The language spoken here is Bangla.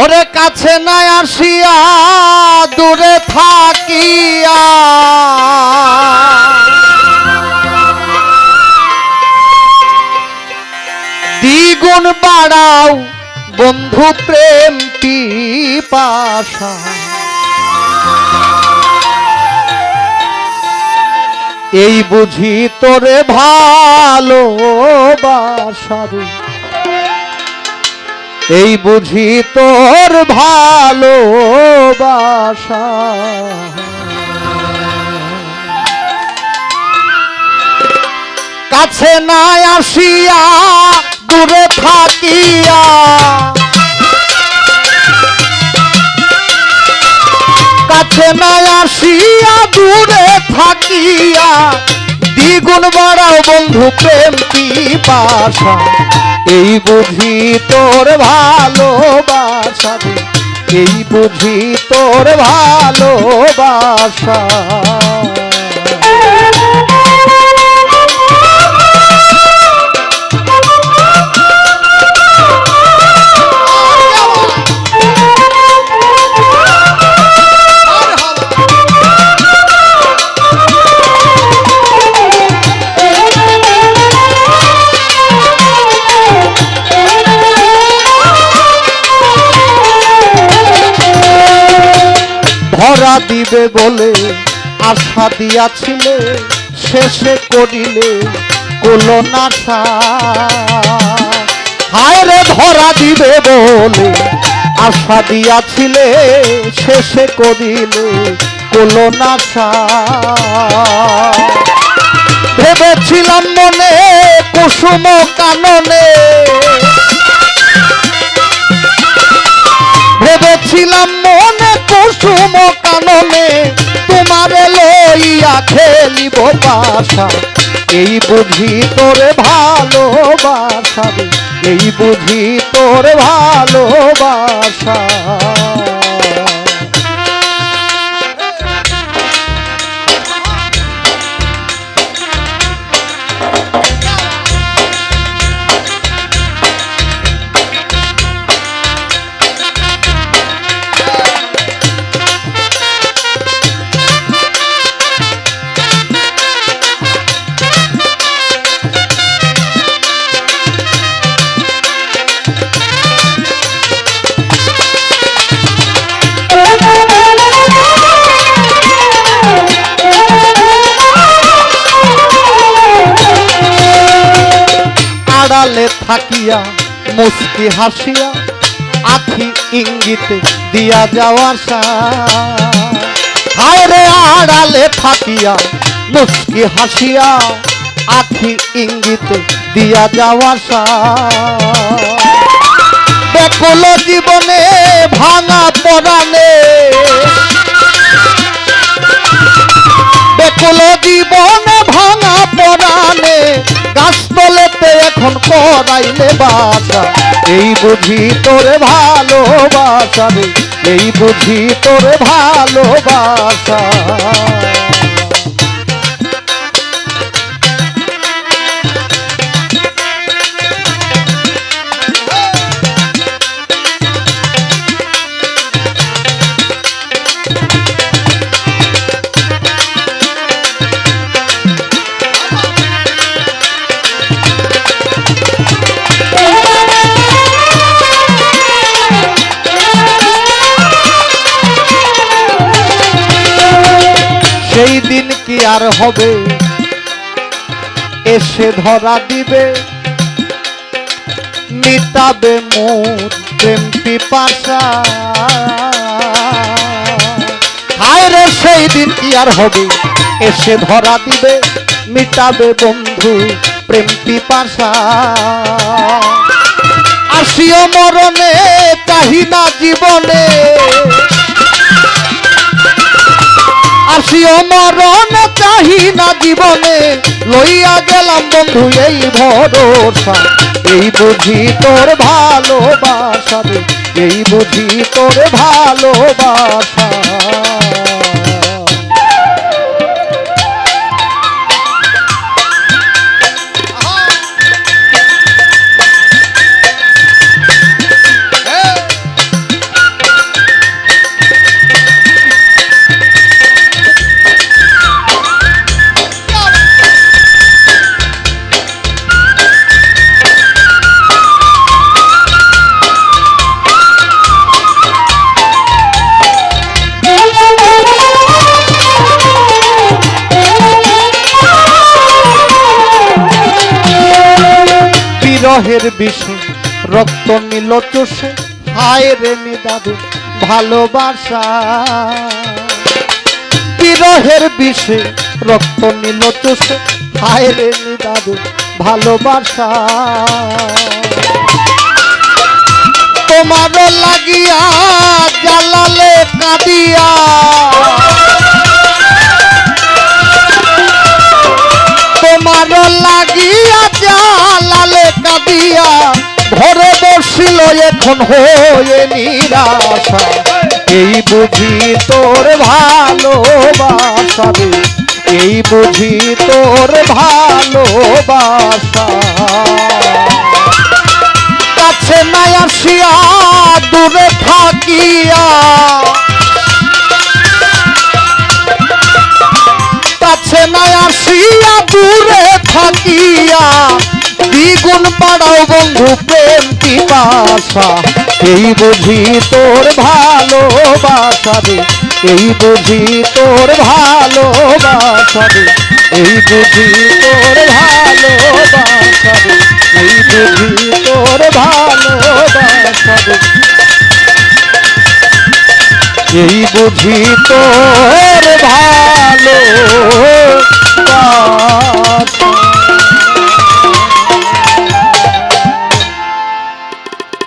ওরে কাছে না আসিয়া, দূরে থাকিয়া। দ্বিগুণ বাড়াও বন্ধু প্রেম পিপাসা। এই বুঝি তোরে ভালো বাসারে এই বুঝি তোর ভালোবাসা। কাছে না আসিয়া দূরে থাকিয়া। কাছে না আসিয়া দূরে থাকিয়া। দ্বিগুণ বাড়াও বন্ধু প্রেম পিপাসা এই বুঝি তোর ভালোবাসা এই বুঝি তোর ভালোবাসা। দিবে বলে আশা দিয়াছিলে, শেষে করিলে কোলো নাশা। হায় রে ধরা দিবে বলে আশা দিয়াছিলে, শেষে করিলে কোলো নাশা। ভেবেছিলাম মনে কুসুম কাননে। ভেবেছিলাম মনে কুসুম খেলিব বাসা। এই বুঝি তোরে ভালোবাসা। এই বুঝি তোর ভালোবাসা। থাকিয়া, মুস্কি হাসিয়া, আখি ইঙ্গিতে দিয়া যাওয়া হায় রে আড়ালে থাকিয়া, মুস্কি হাসিয়া, আখি ইঙ্গিতে দিয়া যাওয়া বেকল জীবনে ভাঙা পড়ানে বেকুল জীবনে ভাঙা পরানে গাছতলেতে করাইলে বাসা। এই বুঝি তোরে ভালোবাসা রে এই বুঝি তোরে ভালোবাসা। আর হবে? এসে ধরা দিবে, মিটাবে মোর প্রেম পিপাসা। হায় রে, সেই দিন কি আর হবে? এসে ধরা দিবে, মিটাবে বন্ধু প্রেম পিপাসা। আসিও মরণে, চাহিনা জীবনে। আসিও মরণ চাহি না জীবনে। লইয়া গেলাম বন্ধু এই ভরসা। এই বুঝি তোর ভালোবাসা এই বুঝি তোর ভালোবাসা। বিরহের বিষে, রক্ত নিল চষে। হায় রে নিদাদু ভালোবাসা। বিরহের বিষে, রক্ত নিল চষে। হায় রে নিদাদু ভালোবাসা। তোমার লাগিয়া, জালালে কাঁদিয়া বসিল এখন হয়ে নিরাশা। এই বুঝি তোর ভালোবাসা এই বুঝি তোর ভালোবাসা। কাছে নাই আসিয়া, দূরে থাকিয়া। কাছে নাই আসিয়া, দূরে থাকিয়া। দ্বিগুণ বাড়াও বন্ধু, প্রেম পিপাসা এই বুঝি তোর ভালোবাসা রে, এই বুঝি তোর ভালোবাসা রে, এই বুঝি তোর ভালোবাসা রে, এই বুঝি তোর ভালোবাসা রে। এই বুঝি তোর ভালো